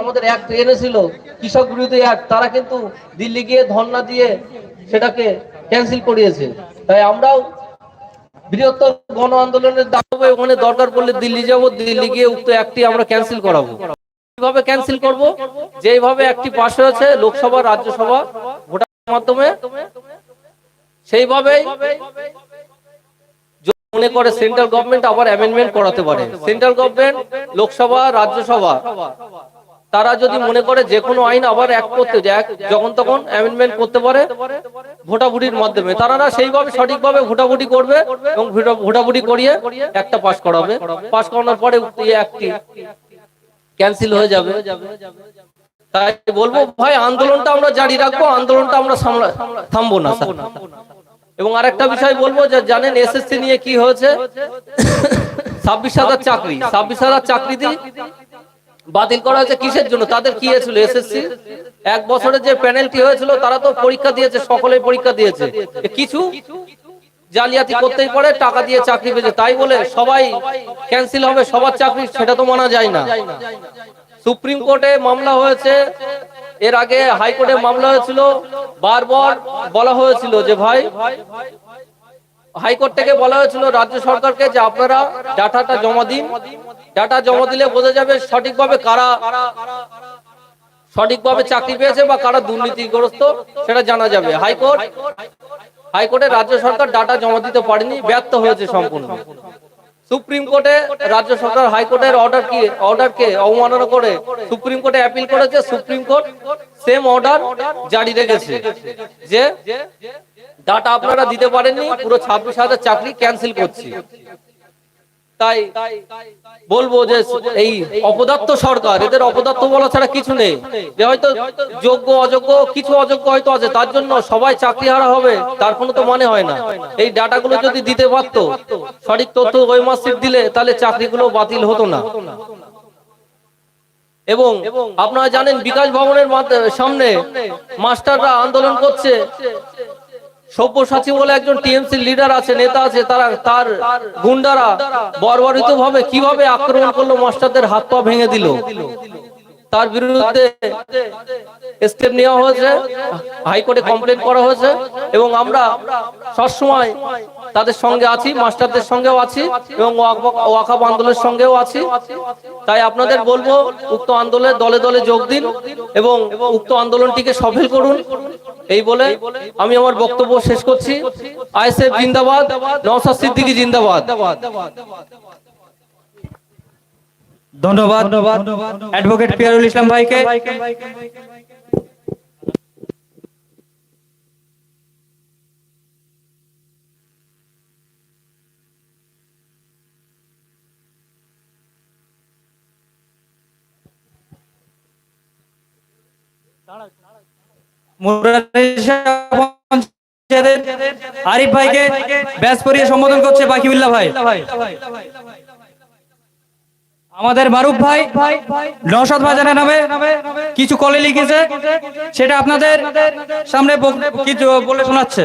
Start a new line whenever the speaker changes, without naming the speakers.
আমাদের অ্যাক্ট এনেছিল কৃষক বিরোধী অ্যাক্ট তারা কিন্তু দিল্লি গিয়ে ধর্ণা দিয়ে সেটাকে ক্যান্সেল করিয়েছে। তাই আমরাও বৃহত্তর গণ আন্দোলনের দাবি ওখানে দরকার পড়লে দিল্লি যাব, দিল্লি গিয়ে উক্ত অ্যাক্টটি আমরা ক্যান্সেল করাবো। কীভাবে ক্যান্সেল করব? যেইভাবে একটি পাশ হয়েছে, লোকসভা, রাজ্যসভা, ভোটার মাধ্যমে, সেইভাবেই মনে করে সেন্ট্রাল গভর্নমেন্ট আবার অ্যামেন্ডমেন্ট করাতে পারে। সেন্ট্রাল গভর্নমেন্ট, লোকসভা, রাজ্যসভা, তারা যদি মনে করে যে কোনো আইন আবার এক করতে যায় যখন তখন অ্যামেন্ডমেন্ট করতে পারে ভোটাভুটির মাধ্যমে। তারা না সেইভাবে সঠিকভাবে ভোটাভুটি করবে এবং ভোটাভুটি করিয়ে একটা পাস করাবে। পাস করানোর পরে একটি ক্যান্সেল হয়ে যাবে। তাই বলব, ভাই, আন্দোলনটা আমরা জারি রাখব, আন্দোলনটা আমরা থামবো না এবং আরেকটা বিষয় বলব যে জানেন এসএসসি নিয়ে কি হয়েছে? ছাব্বিশ হাজার চাকরি, ছাব্বিশ হাজার চাকরিতে বাতিল করা হয়েছে কিসের জন্য? তাদের কি হয়েছিল এসএসসি? এক বছরের যে প্যানেলটি হয়েছিল, তারা তো পরীক্ষা দিয়েছে, সকলেই পরীক্ষা দিয়েছে। কিছু জালিয়াতি করতেই পারে, টাকা দিয়ে চাকরি পেয়েছে। তাই বলে সবাই ক্যান্সেল হবে, সবার চাকরি, সেটা তো মানা যায় না। সুপ্রিম কোর্টে মামলা হয়েছে এর আগে হাইকোর্টে মামলা হয়েছিল, বারবার বলা হয়েছিল যে ভাই, হাইকোর্ট থেকে বলা হয়েছিল রাজ্য সরকারকে যে আপনারা ডাটাটা জমা দিন। ডাটা জমা দিলে বোঝা যাবে সঠিকভাবে কারা, সঠিকভাবে চাকরি পেয়েছে বা কারা দুর্নীতিগ্রস্ত, সেটা জানা যাবে। হাইকোর্ট, হাইকোর্টে রাজ্য সরকার ডাটা জমা দিতে পারেনি, ব্যর্থ হয়েছে সম্পূর্ণ। সুপ্রিম কোর্টে, রাজ্য সরকার হাইকোর্টের অর্ডার কি অর্ডারকে অবমাননা করে সুপ্রিম কোর্টে অ্যাপিল করেছে, সুপ্রিম কোর্ট সেম অর্ডার জারি রেখেছে, যে ডাটা আপনারা দিতে পারেননি, পুরো ছাব্বিশ হাজার চাকরি ক্যান্সেল করছি। তাই বলব যে এই অপদার্থ সরকার, এদের অপদার্থ বলা ছাড়া কিছু নেই। যে হয়তো যোগ্য, অযোগ্য, কিছু অযোগ্য হয়তো আছে, তার জন্য সবাই চাকরি হারা হবে, তার কোনো তো মানে হয় না। এই ডাটাগুলো যদি দিতে পারতো, সঠিক তথ্য ওই মাসিক দিলে তাহলে চাকরিগুলো বাতিল হতো না। এবং আপনারা জানেন বিকাশ ভবনের সামনে মাস্টাররা আন্দোলন করছে। সব্যসাচী বলে একজন টিএমসি লিডার আছে, নেতা আছে, তারা তার গুন্ডারা বর্বরিত ভাবে কীভাবে আক্রমণ করল, মাস্টারদের হাত পা ভেঙে দিল। তার বিরুদ্ধে স্টেপ নেওয়া হয়েছে, হাইকোর্টে কমপ্লেন করা হয়েছে, এবং আমরা সবসময় তাদের সঙ্গে আছি, মাস্টারদের সঙ্গেও আছি, এবং ওয়াক- ওয়াকাব আন্দোলনের সঙ্গেও আছি। তাই আপনাদের বলব, উক্ত আন্দোলনে দলে দলে যোগ দিন, এবং উক্ত আন্দোলনটিকে সফল করুন। এই বলে আমি আমার বক্তব্য শেষ করছি। আইএসএফ জিন্দাবাদ নওসাদ সিদ্দিকী জিন্দাবাদ।
ধন্যবাদ। অ্যাডভোকেট পিয়ারুল ইসলাম ভাইকে। পঞ্চায়েতের আরিফ ভাইকে ব্যাস পরিয়ে সম্বোধন করছে বাকিউল্লাহ ভাই। আমাদের মারুফ ভাই নৌসাদ বাজারের নামে কিছু কলে লিখেছে, সেটা আপনাদের সামনে কিছু বলে শোনাচ্ছে।